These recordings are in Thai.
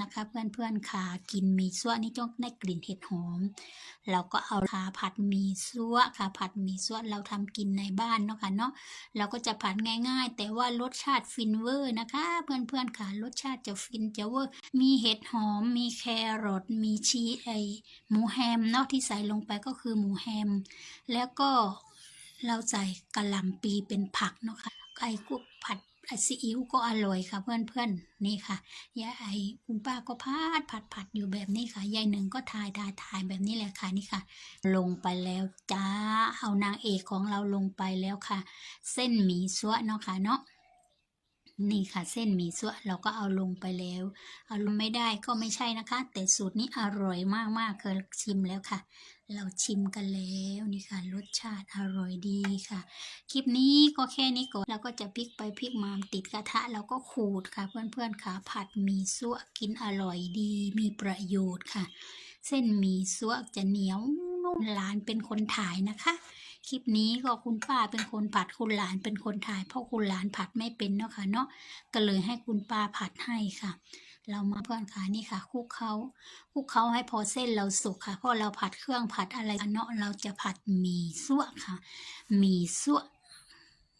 นะคะเพื่อนๆค่ะกินมีซั่วนี่ต้องได้กลิ่นเห็ดหอมเราก็เอาขาผัดมีซั่วค่ะ ผัดมีซั่วเราทำกินในบ้านเนาะค่ะเนาะเราก็จะผัดง่ายๆ แต่ว่ารสชาติฟินเวอร์นะคะ เพื่อนๆค่ะรสชาติจะฟินจะเวอร์มีเห็ดหอม มีแครอทมีชีสไอหมูแฮมเนาะที่ใส่ลงไปก็คือหมูแฮม แล้วก็เราใส่กะหล่ำปีเป็นผักเนาะค่ะไอ้กุกผัด ซีอิ๊วก็อร่อยค่ะเพื่อนๆนี่ค่ะยายไอ้คุณป้าก็พัดผัดผัดอยู่แบบนี้ค่ะยายหนึ่งก็ถ่ายถ่ายถ่ายแบบนี้แหละค่ะนี่ค่ะ ลงไปแล้วจ้าเอานางเอกของเราลงไปแล้วค่ะ เส้นหมี่ซัวเนาะค่ะเนาะ นี่ค่ะเส้นหมี่ซัวเราก็เอาลงไปแล้ว เอาลงไม่ได้ก็ไม่ใช่นะคะ แต่สูตรนี้อร่อยมากๆเคยชิมแล้วค่ะ เราชิมกันแล้วนี่ค่ะ รสชาติอร่อยดีค่ะ คลิปนี้ก็แค่นี้ก่อนเราก็จะพลิกไปพลิกมาติดกระทะเราก็ขูดค่ะ เพื่อนๆค่ะผัดหมี่ซั่วกินอร่อยดี มีประโยชน์ค่ะ เส้นหมี่ซั่วจะเหนียวนุ่มหลานเป็นคนถ่ายนะคะ คลิปนี้ก็คุณป้าเป็นคนผัดคุณหลานเป็นคนถ่าย เพราะคุณหลานผัดไม่เป็นเนาะค่ะเนาะก็เลยให้คุณป้าผัดให้ค่ะ เรามาเพื่อนค่ะนี่ค่ะคลุกเขาคลุกเขาให้พอเส้นเราสุกค่ะเพราะเราผัดเครื่องผัดอะไรเนาะเราจะผัดหมี่ซั่วค่ะหมี่ซั่ว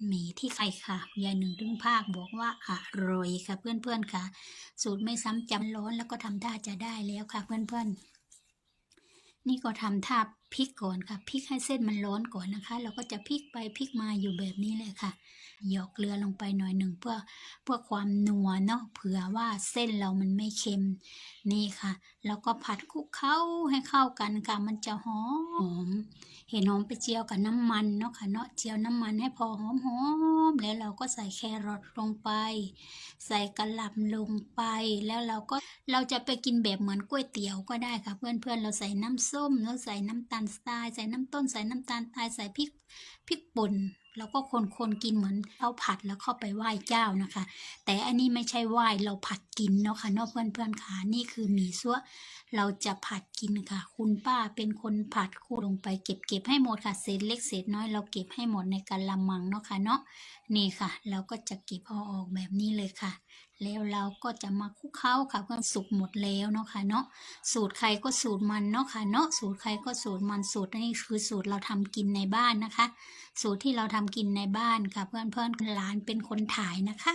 หมี่ที่ใครค่ะยายหนึ่งถึงภาคบอกว่าอร่อยค่ะเพื่อนๆค่ะ สูตรไม่ซ้ำจำร้อนแล้วก็ทำท่าจะได้แล้วค่ะเพื่อนๆนี่ก็ทำท่า พลิกก่อนค่ะพลิกให้เส้นมันร้อนก่อนนะคะ เราก็จะพลิกไปพลิกมาอยู่แบบนี้เลยค่ะหยอกเกลือลงไปหน่อยหนึ่งเพื่อเพื่อความนัวเนาะเผื่อว่าเส้นเรามันไม่เค็มนี่ค่ะแล้วก็ผัดคลุกเข้าให้เข้ากันค่ะมันจะหอมเห็นหอมไปเจียวกับน้ำมันเนาะค่ะเนาะเจียวน้ำมันให้พอหอมหอมๆแล้วเราก็ใส่แครอทลงไป ใส่กระหล่ำลงไป แล้วเราก็เราจะไปกินแบบเหมือนก๋วยเตี๋ยวก็ได้ค่ะ เพื่อนๆเราใส่น้ำส้มแล้วใส่น้ำตาลทรายใส่น้ำต้นใส่น้ำตาลทรายใส่พริกพริกป่นแล้วก็คนๆกินเหมือนข้าผัดแล้วเข้าไปไหว้เจ้านะคะ แต่อันนี้ไม่ใช่ไหว้เราผัดกินเนาะค่ะเนาะเพื่อนๆค่ะนี่คือหมี่ซั่วเราจะผัดกินค่ะ คุณป้าเป็นคนผัดคู่ลงไปเก็บเก็บให้หมดค่ะเศษเล็กเศษน้อยเราเก็บให้หมดในกะละมังเนาะค่ะเนาะนี่ค่ะ เราก็จะเก็บเอาออกแบบนี้เลยค่ะ แล้วเราก็จะมาคลุกเคล้าค่ะเพื่อสุกหมดแล้วเนาะค่ะเนาะสูตรใครก็สูตรมันเนาะค่ะเนาะสูตรใครก็สูตรมันสูตรนี่คือสูตรเราทำกินในบ้านนะคะ สูตรที่เราทำกินในบ้านค่ะ เพื่อนเพื่อนหลานเป็นคนถ่ายนะคะ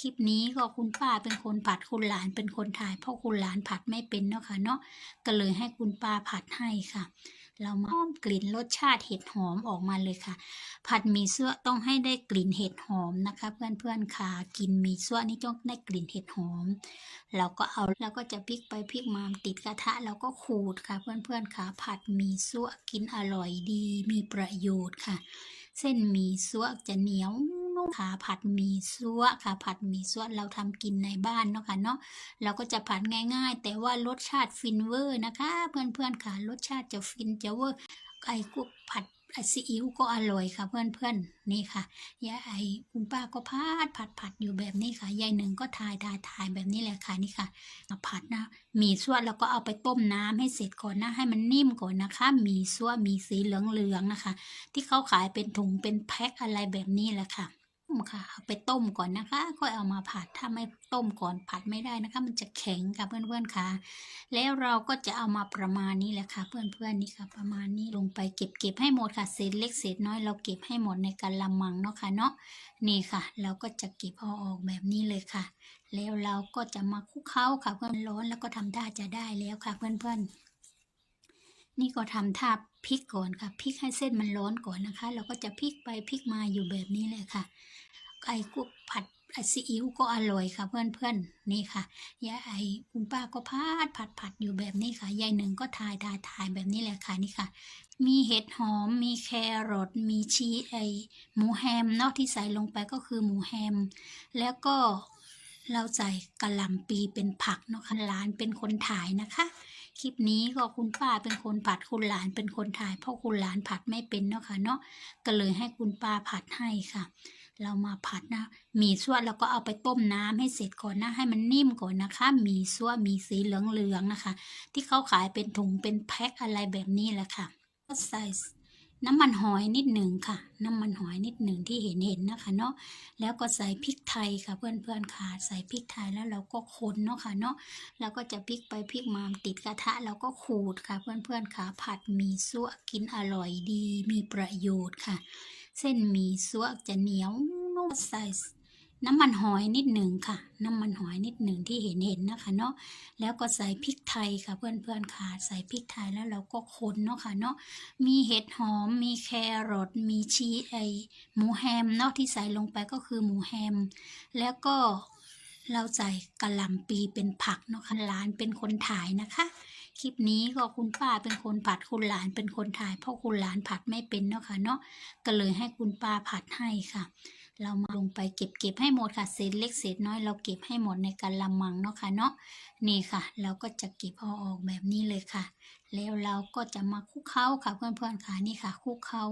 คลิปนี้ก็คุณป้าเป็นคนผัดคุณหลานเป็นคนถ่าย เพราะคุณหลานผัดไม่เป็นเนาะค่ะเนาะก็เลยให้คุณป้าผัดให้ค่ะ เรามาหอมกลิ่นรสชาติเห็ดหอมออกมาเลยค่ะ ผัดหมี่ซั่วต้องให้ได้กลิ่นเห็ดหอมนะคะ เพื่อนๆค่ะกินหมี่ซั่วนี่ต้องได้กลิ่นเห็ดหอม เราก็เอาเราก็จะพลิกไปพลิกมาติดกระทะเราก็ขูดค่ะ เพื่อนๆค่ะ ผัดหมี่ซั่วกินอร่อยดี มีประโยชน์ค่ะ เส้นหมี่ซั่วจะเหนียว ค่ะผัดหมี่ซั่วค่ะ ผัดหมี่ซั่วเราทำกินในบ้านเนาะค่ะเนาะเราก็จะผัดง่าย ๆ แต่ว่ารสชาติฟินเวอร์นะคะ เพื่อนๆค่ะรสชาติจะฟินจะเวอร์ไอ้กุกผัดซีอิ๊วก็อร่อยค่ะเพื่อนๆนี่ค่ะยายไอ้คุณป้าก็พัดผัดผัดอยู่แบบนี้ค่ะยายหนึ่งก็ถ่ายถ่ายถ่ายแบบนี้แหละค่ะนี่ค่ะมาผัดนะหมี่ซั่วเราก็เอาไปต้มน้ำให้เสร็จก่อนนะให้มันนิ่มก่อนนะคะหมี่ซั่วหมี่สีเหลืองๆนะคะ ที่เขาขายเป็นถุงเป็นแพ็คอะไรแบบนี้แหละค่ะ ค่ะเอาไปต้มก่อนนะคะ ค่อยเอามาผัดถ้าไม่ต้มก่อนผัดไม่ได้นะคะ มันจะแข็งค่ะเพื่อนๆค่ะ แล้วเราก็จะเอามาประมาณนี้แหละค่ะ เพื่อนๆนี่ค่ะ ประมาณนี้ลงไปเก็บเก็บให้หมดค่ะเศษเล็กเศษน้อยเราเก็บให้หมดในกะละมังเนาะค่ะเนาะนี่ค่ะ เราก็จะเก็บเอาออกแบบนี้เลยค่ะ แล้วเราก็จะมาคลุกเคล้าค่ะเพื่อนร้อนแล้วก็ทำท่าจะได้แล้วค่ะ เพื่อนๆ นี่ก็ทำท่าพลิกก่อนค่ะพลิกให้เส้นมันร้อนก่อนนะคะ เราก็จะพลิกไปพลิกมาอยู่แบบนี้เลยค่ะไอ้กุกผัดซีอิ๊วก็อร่อยค่ะเพื่อนๆนี่ค่ะยายไอ้คุณป้าก็พัดผัดผัดอยู่แบบนี้ค่ะยายหนึ่งก็ถ่ายถ่ายถ่ายแบบนี้แหละค่ะนี่ค่ะ มีเห็ดหอม มีแครอทมีชีสไอหมูแฮมเนาะที่ใส่ลงไปก็คือหมูแฮม แล้วก็เราใส่กะหล่ำปีเป็นผักเนาะค่ะหลานเป็นคนถ่ายนะคะ คลิปนี้ก็คุณป้าเป็นคนผัดคุณหลานเป็นคนถ่าย เพราะคุณหลานผัดไม่เป็นเนาะค่ะเนาะก็เลยให้คุณป้าผัดให้ค่ะ เรามาผัดนะหมี่ซั่วเราก็เอาไปต้มน้ำให้เสร็จก่อนนะ ให้มันนิ่มก่อนนะคะหมี่ซั่วมีสีเหลืองๆนะคะ ที่เขาขายเป็นถุงเป็นแพ็คอะไรแบบนี้แหละค่ะก็ใส่ น้ำมันหอยนิดหนึ่งค่ะ น้ำมันหอยนิดหนึ่งที่เห็นเห็นนะคะเนาะแล้วก็ใส่พริกไทยค่ะเพื่อนเพื่อนค่ะใส่พริกไทยแล้วเราก็คนเนาะค่ะเนาะแล้วก็จะพลิกไปพลิกมาติดกระทะแล้วก็ขูดค่ะเพื่อนเพื่อนค่ะผัดหมี่ซั่วกินอร่อยดีมีประโยชน์ค่ะ เส้นหมี่ซั่วจะเหนียวนุ่มใส่ น้ำมันหอยนิดหนึ่งค่ะ น้ำมันหอยนิดหนึ่งที่เห็นเห็นนะคะเนาะแล้วก็ใส่พริกไทยค่ะเพื่อนๆค่ะใส่พริกไทยแล้วเราก็คนเนาะค่ะเนาะมีเห็ดหอม มีแครอทมีชีไอหมูแฮมเนาะที่ใส่ลงไปก็คือหมูแฮม แล้วก็เราใส่กะหล่ำปีเป็นผักเนาะค่ะหลานเป็นคนถ่ายนะคะคลิปนี้ก็คุณป้าเป็นคนผัดคุณหลานเป็นคนถ่ายเพราะคุณหลานผัดไม่เป็นเนาะค่ะเนาะก็เลยให้คุณป้าผัดให้ค่ะ เรามาลงไปเก็บเก็บให้หมดค่ะเศษเล็กเศษน้อยเราเก็บให้หมดในกะละมังเนาะค่ะเนาะนี่ค่ะ เราก็จะเก็บเอาออกแบบนี้เลยค่ะ แล้วเราก็จะมาคลุกเคล้าค่ะเพื่อนๆค่ะนี่ค่ะคลุกเคล้า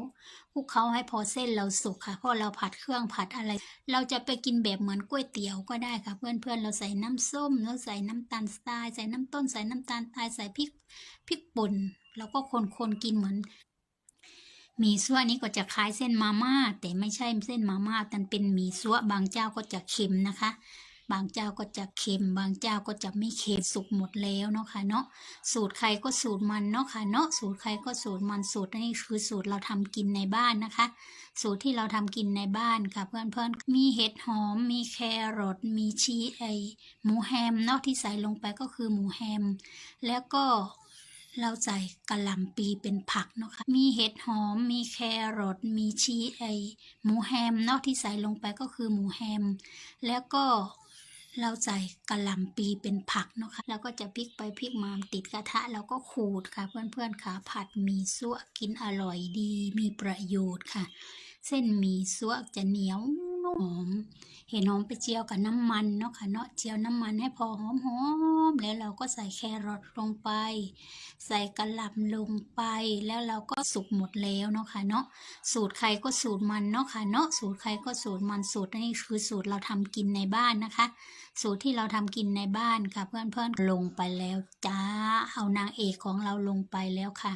คลุกเคล้าให้พอเส้นเราสุกค่ะเพราะเราผัดเครื่องผัดอะไร เราจะไปกินแบบเหมือนก๋วยเตี๋ยวก็ได้ค่ะ เพื่อนๆเราใส่น้ำส้มแล้วใส่น้ำตาลทรายใส่น้ำต้นใส่น้ำตาลทรายใส่พริกพริกป่นแล้วก็คนๆกินเหมือน มีซั่วนี้ก็จะคล้ายเส้นมาม่าแต่ไม่ใช่เส้นมาม่าแต่เป็นมีซั่วบางเจ้าก็จะเค็มนะคะ บางเจ้าก็จะเค็ม บางเจ้าก็จะไม่เค็มสุกหมดแล้วเนาะค่ะเนาะสูตรใครก็สูตรมันเนาะค่ะเนาะสูตรใครก็สูตรมันสูตรนี่คือสูตรเราทำกินในบ้านนะคะ สูตรที่เราทำกินในบ้านค่ะ เพื่อนๆมีเห็ดหอม มีแครอทมีชีไอหมูแฮมเนาะที่ใส่ลงไปก็คือหมูแฮม แล้วก็ เราใส่กะหล่ำปีเป็นผักเนาะค่ะมีเห็ดหอม มีแครอทมีชีสไอหมูแฮมเนาะที่ใส่ลงไปก็คือหมูแฮม แล้วก็เราใส่กะหล่ำปีเป็นผักเนาะค่ะแล้วก็จะพลิกไปพลิกมาติดกระทะแล้วก็ขูดค่ะ เพื่อนๆค่ะผัดมีซั่วกินอร่อยดี มีประโยชน์ค่ะ เส้นมีซั่วจะเหนียว หอม เห็นหอมไปเจียวกับน้ำมันเนาะค่ะเนาะเจียวน้ำมันให้พอหอมๆแล้วเราก็ใส่แครอทลงไป ใส่กะหล่ำลงไป แล้วเราก็สุกหมดแล้วเนาะค่ะเนาะสูตรใครก็สูตรมันเนาะค่ะเนาะสูตรใครก็สูตรมันสูตรนี่คือสูตรเราทำกินในบ้านนะคะ สูตรที่เราทำกินในบ้านค่ะ เพื่อนๆลงไปแล้วจ้าเอานางเอกของเราลงไปแล้วค่ะ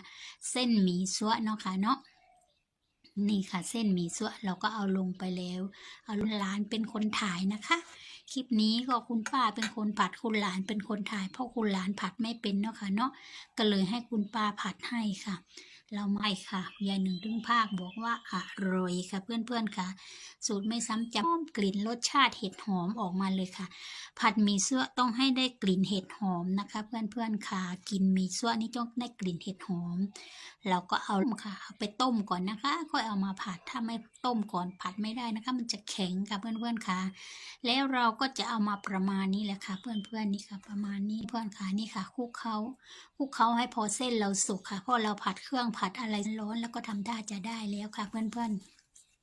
เส้นหมี่ซั่วเนาะค่ะเนาะ นี่ค่ะเส้นหมี่ซั่วเราก็เอาลงไปแล้ว เอาลุนหลานเป็นคนถ่ายนะคะ คลิปนี้ก็คุณป้าเป็นคนผัดคุณหลานเป็นคนถ่าย เพราะคุณหลานผัดไม่เป็นเนาะค่ะเนาะก็เลยให้คุณป้าผัดให้ค่ะ เราไม่ค่ะยายหนึ่งถึงภาคบอกว่าอร่อยค่ะเพื่อนๆค่ะ สูตรไม่ซ้ำจำกลิ่นรสชาติเห็ดหอมออกมาเลยค่ะ ผัดหมี่ซั่วต้องให้ได้กลิ่นเห็ดหอมนะคะ เพื่อนๆค่ะ กินหมี่ซั่วนี่ต้องได้กลิ่นเห็ดหอม เราก็เอาค่ะเอาไปต้มก่อนนะคะ ค่อยเอามาผัดถ้าไม่ต้มก่อนผัดไม่ได้นะคะ มันจะแข็งค่ะเพื่อนๆค่ะ แล้วเราก็จะเอามาประมาณนี้แหละค่ะ เพื่อนๆนี่ค่ะ ประมาณนี้เพื่อนค่ะนี่ค่ะคลุกเขาคลุกเขาให้พอเส้นเราสุกค่ะเพราะเราผัดเครื่องผัดอะไรร้อนแล้วก็ทำท่าจะได้แล้วค่ะเพื่อน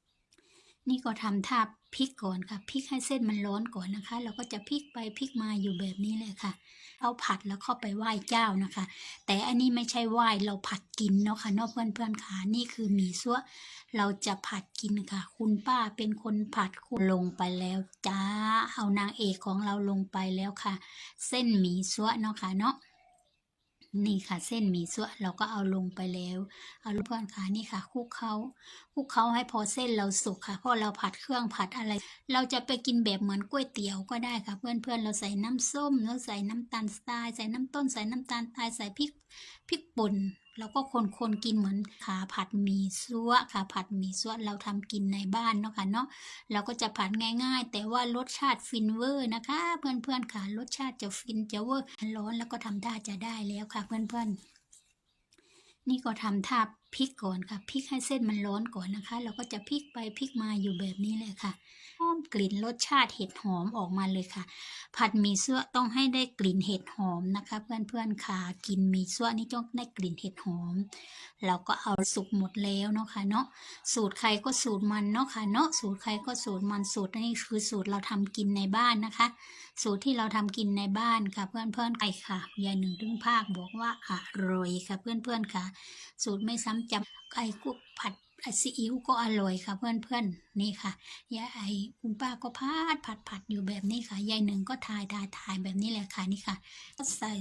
ๆ นี่ก็ทำท่าพลิกก่อนค่ะพลิกให้เส้นมันร้อนก่อนนะคะ เราก็จะพลิกไปพลิกมาอยู่แบบนี้เลยค่ะ เอาผัดแล้วเข้าไปไหว้เจ้านะคะ แต่อันนี้ไม่ใช่ไหว้เราผัดกินเนาะค่ะนอกเพื่อนๆค่ะนี่คือหมี่ซั่วเราจะผัดกินค่ะ คุณป้าเป็นคนผัดคุณลงไปแล้วจ้าเอานางเอกของเราลงไปแล้วค่ะ เส้นหมี่ซั่วเนาะค่ะเนาะ นี่ค่ะเส้นหมี่ซั่วเราก็เอาลงไปแล้ว เอาลูกเพื่อนค่ะนี่ค่ะคลุกเขาคลุกเขาให้พอเส้นเราสุกค่ะเพราะเราผัดเครื่องผัดอะไร เราจะไปกินแบบเหมือนก๋วยเตี๋ยวก็ได้ค่ะ เพื่อนเพื่อนเราใส่น้ำส้มเราใส่น้ำตาลทรายใส่น้ำต้นใส่น้ำตาลทรายใส่พริกพริกป่น แล้วก็คนๆกินเหมือนขาผัดหมี่ซั่วค่ะผัดหมี่ซั่วเราทำกินในบ้านเนาะค่ะเนาะเราก็จะผัดง่าย ๆ แต่ว่ารสชาติฟินเวอร์นะคะ เพื่อนๆค่ะรสชาติจะฟินจะเวอร์ร้อนแล้วก็ทำท่าจะได้แล้วค่ะ เพื่อนๆ นี่ก็ทำท่าพลิกก่อนค่ะพลิกให้เส้นมันร้อนก่อนนะคะ เราก็จะพลิกไปพลิกมาอยู่แบบนี้เลยค่ะ มกลิ่นรสชาติเห็ดหอมออกมาเลยค่ะ ผัดหมี่ซั่วต้องให้ได้กลิ่นเห็ดหอมนะคะ เพื่อนๆค่ะกินหมี่ซั่วนี่ต้องได้กลิ่นเห็ดหอมเราก็เอาสุกหมดแล้วเนาะค่ะเนาะสูตรใครก็สูตรมันเนาะค่ะเนาะสูตรใครก็สูตรมันสูตรนี่คือสูตรเราทำกินในบ้านนะคะ สูตรที่เราทำกินในบ้านค่ะ เพื่อนๆไปค่ะยายหนึ่งถึงภาคบอกว่าอร่อยค่ะ เพื่อนๆค่ะ สูตรไม่ซ้ำจำไอ้กุ๊กผัด ซีอิ๊วก็อร่อยค่ะเพื่อนๆนี่ค่ะยายไอคุณป้าก็พัดผัดผัดอยู่แบบนี้ค่ะยายหนึ่งก็ทายทายทายแบบนี้แหละค่ะนี่ค่ะก็ใส่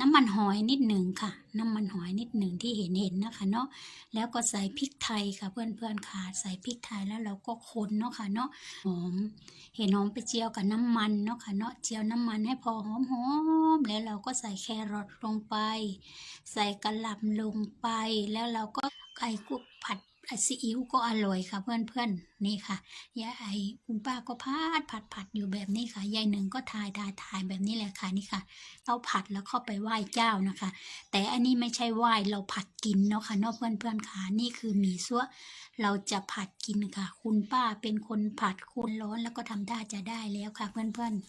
น้ำมันหอยนิดหนึ่งค่ะ น้ำมันหอยนิดหนึ่งที่เห็นเห็นนะคะเนาะแล้วก็ใส่พริกไทยค่ะเพื่อนๆค่ะใส่พริกไทยแล้วเราก็คนเนาะค่ะเนาะหอมเห็นหอมไปเจียวกับน้ำมันเนาะค่ะเนาะเจียวน้ำมันให้พอหอมๆแล้วเราก็ใส่แครอทลงไป ใส่กระหล่ำลงไปแล้วเราก็ไก่กุก ผัดซีอิ๊วก็อร่อยค่ะเพื่อนๆนี่ค่ะยายไอคุณป้าก็พัดผัดผัดอยู่แบบนี้ค่ะยายหนึ่งก็ทายทายทายแบบนี้แหละค่ะนี่ค่ะเอาผัดแล้วเข้าไปไหว้เจ้านะคะ แต่อันนี้ไม่ใช่ไหว้เราผัดกินเนาะค่ะเนาะเพื่อนค่ะนี่คือหมี่ซั่วเราจะผัดกินค่ะ คุณป้าเป็นคนผัดคุณร้อนแล้วก็ทำท่าจะได้แล้วค่ะเพื่อนๆ